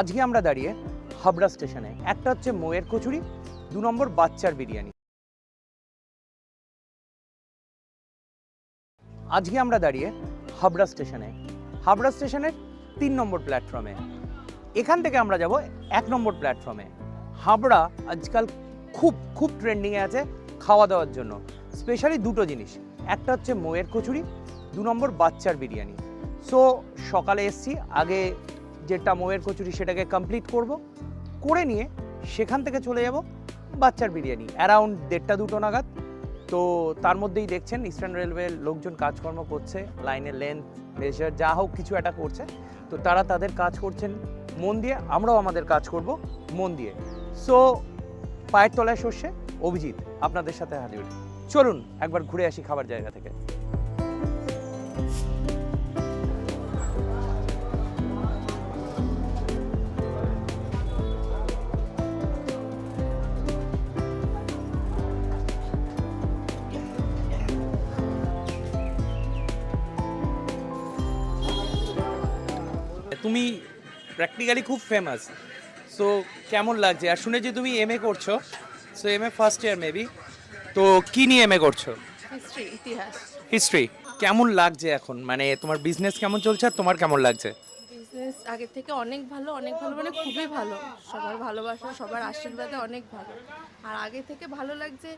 আজকে আমরা দাঁড়িয়ে হাবড়া স্টেশনে। একটা হচ্ছে মোয়ের কচুরি, দু নম্বর বাচ্চার বিরিয়ানি। আজকে আমরা দাঁড়িয়ে হাবড়া স্টেশনে। হাবড়া স্টেশনের তিন নম্বর প্ল্যাটফর্মে। এখান থেকে আমরা যাব এক নম্বর প্ল্যাটফর্মে। হাবড়া আজকাল খুব খুব ট্রেন্ডিংয়ে আছে খাওয়া দাওয়ার জন্য। স্পেশালি দুটো জিনিস। একটা হচ্ছে মোয়ের কচুরি, দু নম্বর বাচ্চার বিরিয়ানি। সো সকালে এসছি, আগে যেটা মোয়ের কচুরি সেটাকে কমপ্লিট করব, করে নিয়ে সেখান থেকে চলে যাব বাচ্চার বিরিয়ানি অ্যারাউন্ড দেড়টা দুটো নাগাদ। তো তার মধ্যেই দেখছেন ইস্টার্ন রেলওয়ের লোকজন কাজকর্ম করছে লাইনের লেন্থ মেজার যা হোক কিছু একটা করছে। তো তারা তাদের কাজ করছেন মন দিয়ে, আমরাও আমাদের কাজ করব মন দিয়ে। সো পায়ের তলায় সর্ষে, অভিজিৎ, আপনাদের সাথে হাজির। চলুন, একবার ঘুরে আসি খাবার জায়গা থেকে। তুমি প্র্যাকটিক্যালি খুব ফেমাস সো কেমন লাগছে? আর শুনেছি তুমি এম এ করছ so M A first year maybe তো কি নিয়ে এম এ করছ? হিস্ট্রি ইতিহাস। হিস্ট্রি কেমন লাগছে এখন? মানে তোমার বিজনেস কেমন চলছে আর তোমার কেমন লাগছে? বিজনেস আগের থেকে অনেক ভালো অনেক ভালো মানে খুবই ভালো। সবার ভালোবাসা সবার আশীর্বাদে অনেক ভালো। আর আগে থেকে ভালো লাগছে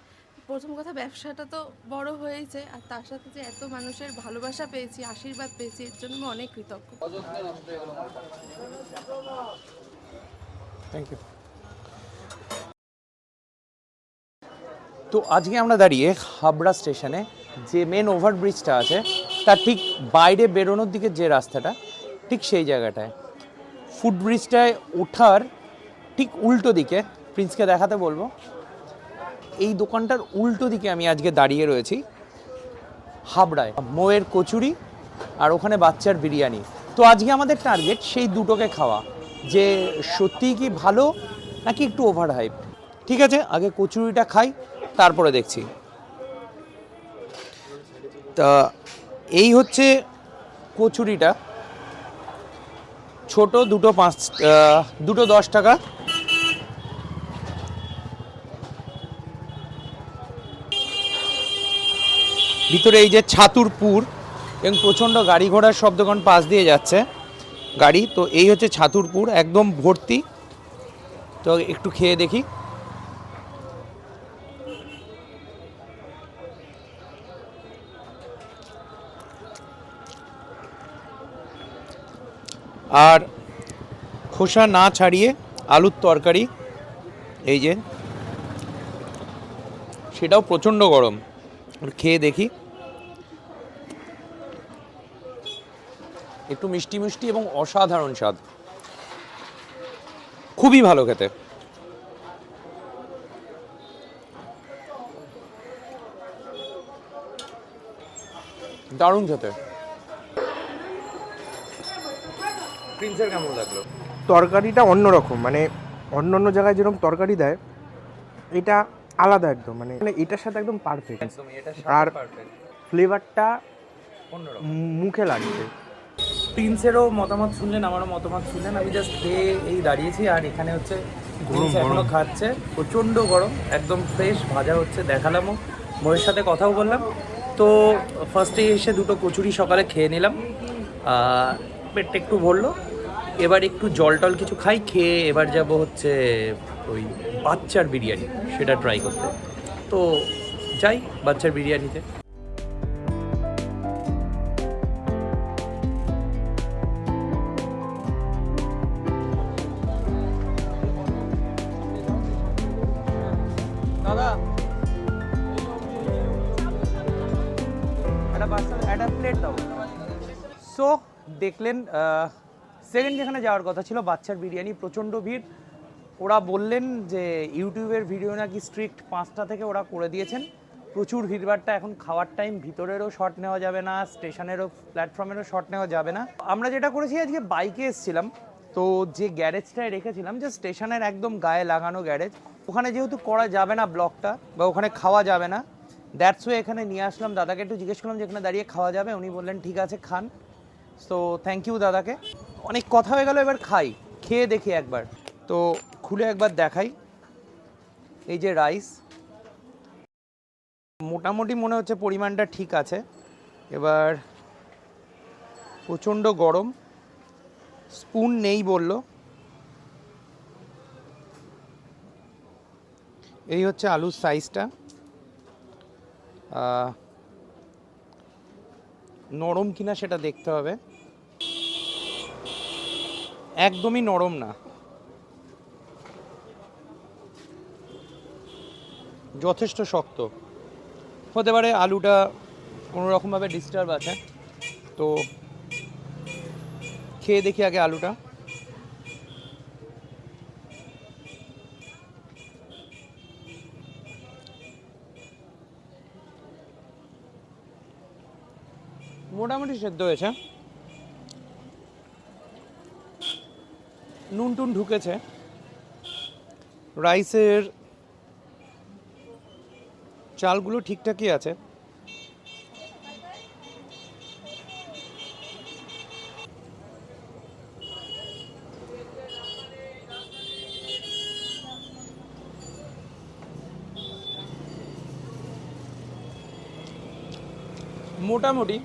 প্রথম কথা, ব্যবসাটা তো বড় হয়েছে আর তার সাথে যে এত মানুষের ভালোবাসা পেয়েছি, আশীর্বাদ পেয়েছি, এর জন্য অনেক কৃতজ্ঞ। থ্যাংক ইউ তো আজকে আমরা দাঁড়িয়ে হাবড়া স্টেশনে যে মেন ওভারব্রিজটা আছে, তার ঠিক বাইরে বেরোনোর দিকে যে রাস্তাটা, ঠিক সেই জায়গাটায়। ফুটব্রিজটায় ওঠার ঠিক উল্টো দিকে প্রিন্সকে দেখাতে বলব। এই দোকানটার উল্টো দিকে আমি আজকে দাঁড়িয়ে রয়েছি, হাবড়ায়। মোয়ের কচুরি আর ওখানে বাচ্চার বিরিয়ানি। তো আজকে আমাদের টার্গেট সেই দুটোকে খাওয়া, যে সত্যিই কি ভালো নাকি একটু ওভার হাইপ ঠিক আছে, আগে কচুরিটা খাই, তারপরে দেখছি। তা এই হচ্ছে কচুরিটা। ছোট দুটো পাঁচ দুটো দশ টাকা। ভিতরে এই যে ছাতুরপুর এবং প্রচণ্ড গাড়ি ঘোড়ার শব্দগণ পাশ দিয়ে যাচ্ছে গাড়ি। তো এই হচ্ছে ছাতুরপুর একদম ভর্তি। তো একটু খেয়ে দেখি। আর খোসা না ছাড়িয়ে আলুর তরকারি, এই যে। সেটাও প্রচণ্ড গরম। খেয়ে দেখি। একটু মিষ্টি মিষ্টি এবং অসাধারণ স্বাদ। খুবই ভালো খেতে। দারুণ খেতে। প্রিন্সের কেমন লাগল? তরকারিটা অন্যরকম মানে অন্য অন্য জায়গায় যেরকম তরকারি দেয় এটা আলাদা একদম মানে মানে এটার সাথে একদম পারফেক্ট একদম এটা আর পারফেক্ট ফ্লেভারটা অন্যরকম। মুখে লাগছে। প্রিন্সেরও মতামত শুনলেন আমারও মতামত শুনলেন। আমি জাস্ট খেয়ে এই দাঁড়িয়েছি আর এখানে হচ্ছে প্রিন্স এখনও খাচ্ছে। প্রচণ্ড গরম একদম ফ্রেশ ভাজা হচ্ছে দেখালামও। মোয়ের সাথে কথাও বললাম। তো ফার্স্টে এসে দুটো কচুরি সকালে খেয়ে নিলাম। পেটটা একটু ভরলো। এবার একটু জল টল কিছু খাই খেয়ে এবার যাব হচ্ছে ওই বাচ্চার বিরিয়ানি, সেটা ট্রাই করতে। তো যাই, বাচ্চার বিরিয়ানিতে। দাদা। একটা একটা প্লেট সো দেখলেন সেকেন্ড যেখানে যাওয়ার কথা ছিল, বাচ্চার বিরিয়ানি, প্রচণ্ড ভিড়। ওরা বললেন যে ইউটিউবের ভিডিও নাকি স্ট্রিক্ট পাঁচটা থেকে ওরা করে দিয়েছেন। প্রচুর ভিড়ভাড়টা, এখন খাওয়ার টাইম ভিতরেরও শট নেওয়া যাবে না, স্টেশনেরও প্ল্যাটফর্মেরও শট নেওয়া যাবে না। আমরা যেটা করেছি, আজকে বাইকে এসেছিলাম। তো যে গ্যারেজটায় রেখেছিলাম, যে স্টেশনের একদম গায়ে লাগানো গ্যারেজ ওখানে যেহেতু করা যাবে না ব্লকটা বা ওখানে খাওয়া যাবে না দ্যাটস ওয়ে এখানে নিয়ে আসলাম। দাদাকে একটু জিজ্ঞেস করলাম যে এখানে দাঁড়িয়ে খাওয়া যাবে? উনি বললেন, ঠিক আছে, খান। সো থ্যাংক ইউ দাদাকে। অনেক কথা হয়ে গেল, এবার খাই। খেয়ে দেখি একবার। তো খুলে একবার দেখাই। এই যে রাইস। মোটামুটি মনে হচ্ছে পরিমাণটা ঠিক আছে। এবার প্রচণ্ড গরম। স্পুন নেই বলল। এই হচ্ছে আলুর সাইজটা নরম কিনা সেটা দেখতে হবে। একদমই নরম না। যথেষ্ট শক্ত। হতে পারে আলুটা কোনো রকমভাবে ডিস্টার্ব আছে। তো খেয়ে দেখি আগে আলুটা। মোটামুটি সেদ্ধ হয়েছে। নুন টুন ঢুকেছে। রাইসের চালগুলো ঠিকঠাকই আছে। মোটামুটি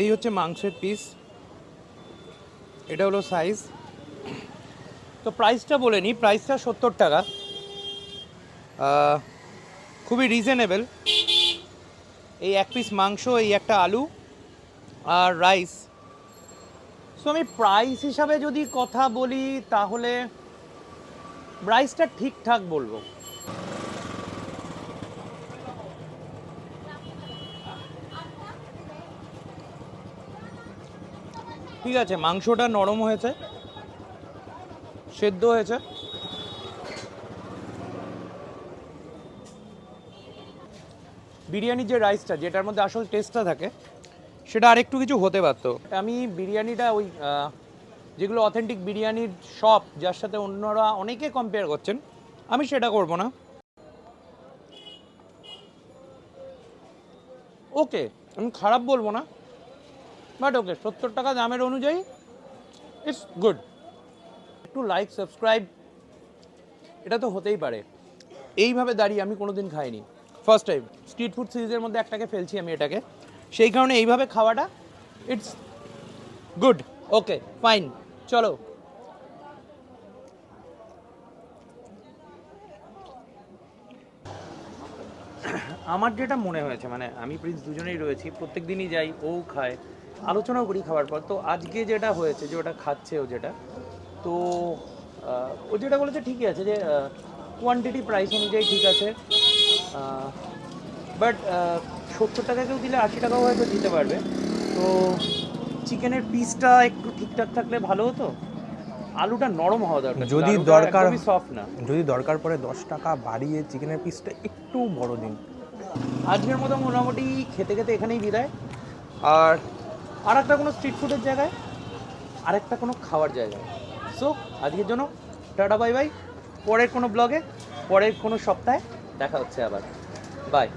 এই হচ্ছে মাংসের পিস এটা হলো সাইজ তো প্রাইসটা বলে নিই প্রাইসটা সত্তর টাকা। খুবই রিজনেবল এই এক পিস মাংস, এই একটা আলু আর রাইস সো আমি প্রাইস হিসাবে যদি কথা বলি, তাহলে প্রাইসটা ঠিকঠাক বলব। ঠিক আছে, মাংসটা নরম হয়েছে, সেদ্ধ হয়েছে। বিরিয়ানির যে রাইসটা যেটার মধ্যে আসল টেস্টটা থাকে, সেটা আরেকটু কিছু হতে পারতো। আমি বিরিয়ানিটা ওই যেগুলো অথেন্টিক বিরিয়ানির শপ যার সাথে অন্যরা অনেকে কম্পেয়ার করছেন, আমি সেটা করব না। ওকে আমি খারাপ বলব না। বাট ওকে, সত্তর টাকা দামের অনুযায়ী ইটস গুড একটু লাইক সাবস্ক্রাইব এটা তো হতেই পারে। এইভাবে দাঁড়িয়ে আমি কোনো দিন খাইনি ফার্স্ট টাইম স্ট্রিট ফুড সিরিজের মধ্যে একটাকে ফেলছি আমি এটাকে। সেই কারণে এইভাবে খাওয়াটা ইটস গুড ওকে ফাইন চলো। আমার যেটা মনে হয়েছে মানে আমি প্রিন্স দুজনেই রয়েছি, প্রত্যেক দিনই যাই, ও খায়। আলোচনাও করি খাওয়ার পর। তো আজকে যেটা হয়েছে যে ওটা খাচ্ছে ও যেটা তো ও যেটা বলেছে ঠিকই আছে যে কোয়ান্টিটি প্রাইস অনুযায়ী ঠিক আছে বাট সত্তর টাকা কেউ দিলে আশি টাকাও হয়তো দিতে পারবে। তো চিকেনের পিসটা একটু ঠিকঠাক থাকলে ভালো হতো? আলুটা নরম হওয়া দরকার যদি দরকার- সফট না। যদি দরকার পড়ে দশ টাকা বাড়িয়ে চিকেনের পিসটা একটু বড় দিন। আজকের মতো মোটামুটি খেতে খেতে এখানেই বিদায়। আর আর একটা কোনো স্ট্রিট ফুডের জায়গায়, আরেকটা কোনো খাওয়ার জায়গায়। সো আজকের জন্য টাটা বাই বাই পরের কোনো ব্লগে পরের কোনো সপ্তাহে দেখা হচ্ছে আবার। বাই